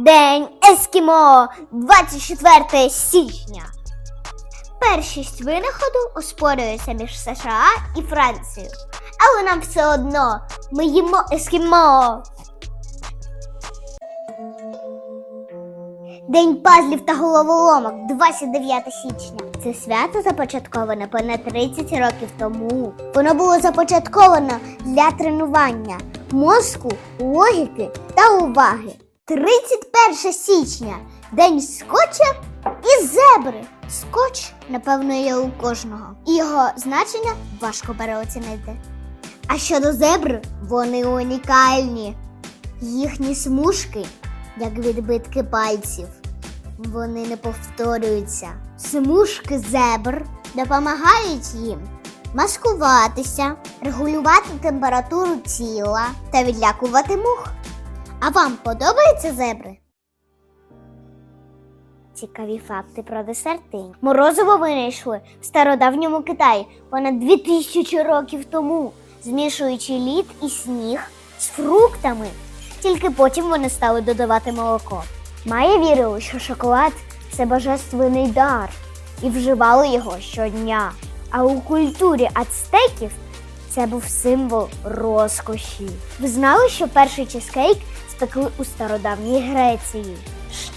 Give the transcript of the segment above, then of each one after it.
День Ескімо 24 січня. Першість винаходу оспорюється між США і Францією. Але нам все одно ми їмо ескімо. День пазлів та головоломок 29 січня. Це свято започатковане понад 30 років тому. Воно було започатковано для тренування мозку, логіки та уваги. 31 січня День скотча і зебри. Скотч, напевно, є у кожного. І його значення важко переоцінити. А щодо зебр, вони унікальні. Їхні смужки, як відбитки пальців, вони не повторюються. Смужки зебр допомагають їм маскуватися, регулювати температуру тіла та відлякувати мух. А вам подобаються зебри? Цікаві факти про десерти. Морозиво винайшли в стародавньому Китаї понад 2000 років тому, змішуючи лід і сніг з фруктами. Тільки потім вони стали додавати молоко. Майя вірили, що шоколад це божественний дар, і вживали його щодня. А у культурі ацтеків це був символ розкоші. Ви знали, що перший чизкейк спекли у стародавній Греції?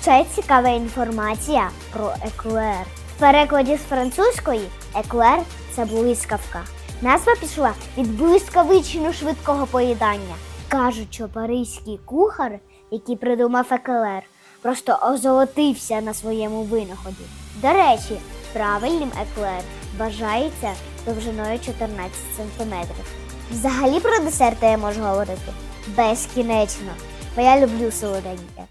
Ще цікава інформація про еклер. В перекладі з французької еклер це блискавка. Назва пішла від блискавичину швидкого поїдання. Кажуть, що паризький кухар, який придумав еклер, просто озолотився на своєму винаході. До речі, правильним еклер вважається довжиною 14 см. Взагалі про десерти я можу говорити безкінечно, бо я люблю солоденьке.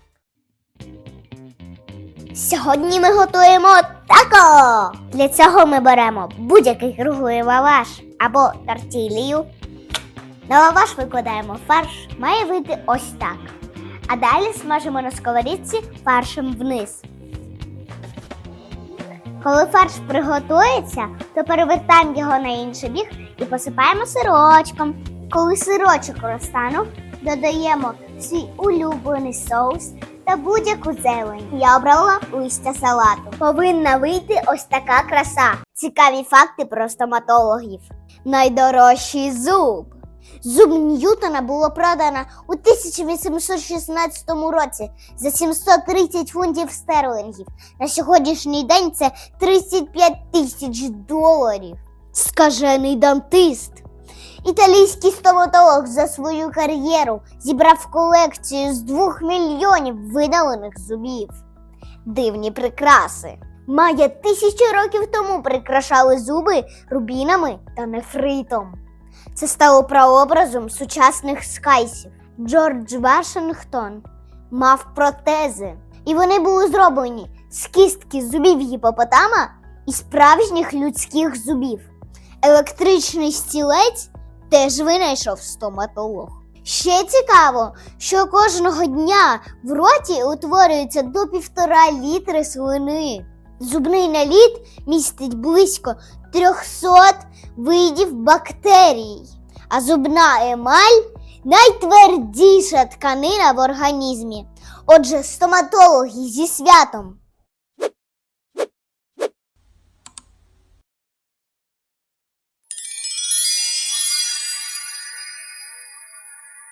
Сьогодні ми готуємо тако. Для цього ми беремо будь-який круглий лаваш або тортілію. На лаваш викладаємо фарш, має вийти ось так. А далі смажимо на сковорідці фаршем вниз. Коли фарш приготується, то перевертаємо його на інший бік і посипаємо сирочком. Коли сирочок розтанув, додаємо свій улюблений соус та будь-яку зелень. Я обрала листя салату. Повинна вийти ось така краса. Цікаві факти про стоматологів. Найдорожчий зуб. Зуб Ньютона було продано у 1816 році за 730 фунтів стерлингів. На сьогоднішній день це 35 тисяч доларів. Скажений дантист. Італійський стоматолог за свою кар'єру зібрав колекцію з 2 мільйонів видалених зубів. Дивні прикраси. Майя тисячі років тому прикрашали зуби рубінами та нефритом. Це стало прообразом сучасних скайсів. Джордж Вашингтон мав протези, і вони були зроблені з кістки зубів гіпопотама і справжніх людських зубів. Електричний стілець теж винайшов стоматолог. Ще цікаво, що кожного дня в роті утворюється до півтора літри слини. Зубний наліт містить близько 300 видів бактерій, а зубна емаль найтвердіша тканина в організмі. Отже, стоматологи зі святом.